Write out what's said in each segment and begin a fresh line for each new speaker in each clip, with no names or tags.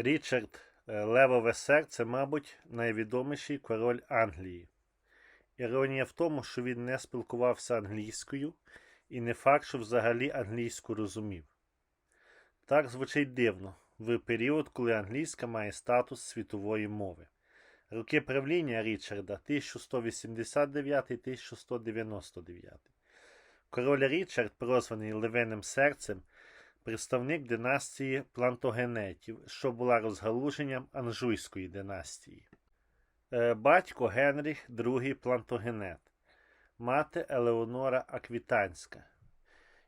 Річард е, Левове серце, мабуть, найвідоміший король Англії. Іронія в тому, що він не спілкувався англійською і не факт, що взагалі англійську розумів. Так звучить дивно в період, коли англійська має статус світової мови. Роки правління Річарда 1189-1199. Король Річард, прозваний Левиним серцем, представник династії Плантогенетів, що була розгалуженням Анжуйської династії. Е, Батько Генріх II Плантогенет, мати Елеонора Аквітанська,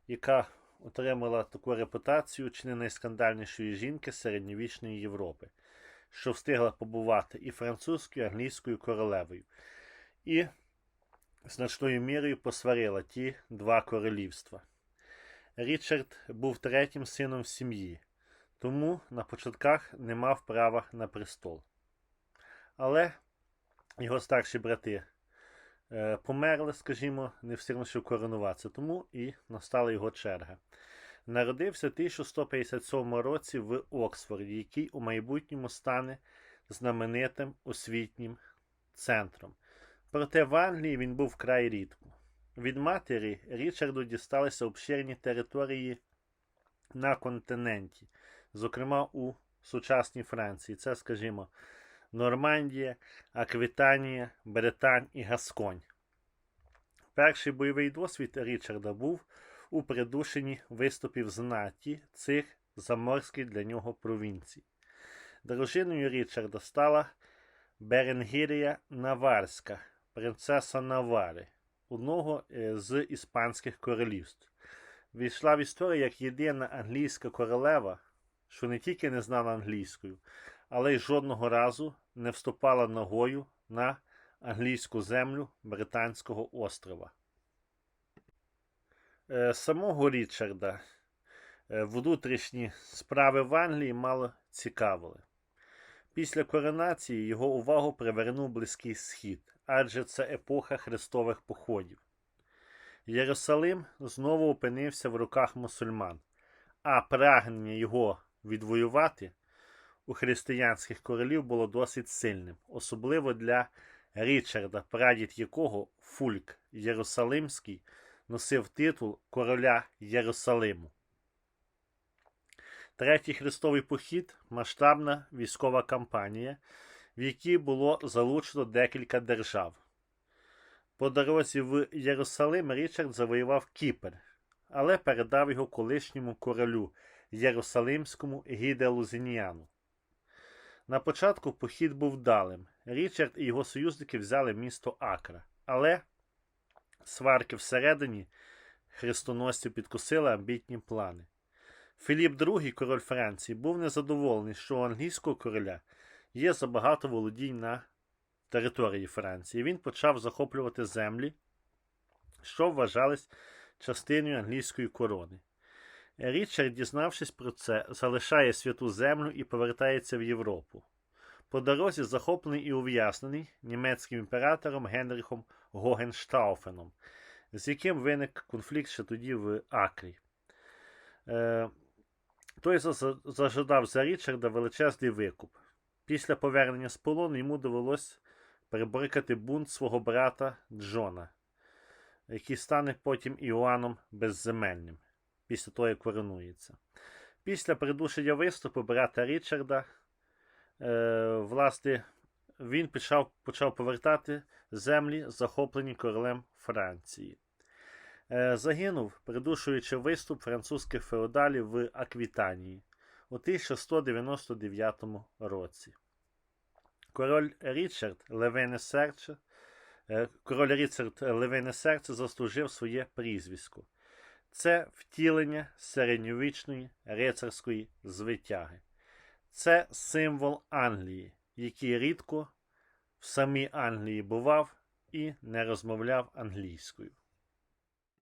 яка отримала таку репутацію чи не найскандальнішої жінки середньовічної Європи, що встигла побувати і французькою, і англійською королевою, і значною мірою посварила ті два королівства. Річард був третім сином в сім'ї, тому на початках не мав права на престол. Але його старші брати е, померли, скажімо, не встигнувши коронуватися, тому і настала його черга. Народився в 1157 році в Оксфорді, який у майбутньому стане знаменитим освітнім центром. Проте в Англії він був вкрай рідко. Від матері Річарду дісталися обширні території на континенті, зокрема у сучасній Франції. Це, скажімо, Нормандія, Аквітанія, Британь і Гасконь. Перший бойовий досвід Річарда був у придушенні виступів знаті цих заморських для нього провінцій. Дружиною Річарда стала Беренгірія Наварська, принцеса Навари, одного е, з іспанських королівств. Війшла в історію як єдина англійська королева, що не тільки не знала англійською, але й жодного разу не вступала ногою на англійську землю Британського острова. Е, Самого Річарда е, внутрішні справи в Англії мало цікавили. Після коронації його увагу привернув Близький Схід, адже це епоха хрестових походів. Єрусалим знову опинився в руках мусульман, а прагнення його відвоювати у християнських королів було досить сильним, особливо для Річарда, прадід якого Фульк Єрусалимський носив титул короля Єрусалиму. Третій хрестовий похід масштабна військова кампанія, в якій було залучено декілька держав. По дорозі в Єрусалим Річард завоював Кіпр, але передав його колишньому королю Єрусалимському Гіде Лузініану. На початку похід був далим. Річард і його союзники взяли місто Акра, але сварки всередині хрестоносців підкосили амбітні плани. Філіп II, король Франції, був незадоволений, що у англійського короля є забагато володінь на території Франції. Він почав захоплювати землі, що вважались частиною англійської корони. Річард, дізнавшись про це, залишає святу землю і повертається в Європу. По дорозі захоплений і ув'язнений німецьким імператором Генріхом Гогенштауфеном, з яким виник конфлікт ще тоді в Акрі. Е, той зажадав за Річарда величезний викуп. Після повернення з полону йому довелось переборикати бунт свого брата Джона, який стане потім Іоанном Безземельним, після того, як коронується. Після придушення виступу брата Річарда, е, власне, він почав, почав повертати землі, захоплені королем Франції. Е, загинув, придушуючи виступ французьких феодалів в Аквітанії у 1199 році. Король Річард Левине Серце, король Річард Левине Серце заслужив своє прізвисько. Це втілення середньовічної рицарської звитяги. Це символ Англії, який рідко в самій Англії бував і не розмовляв англійською.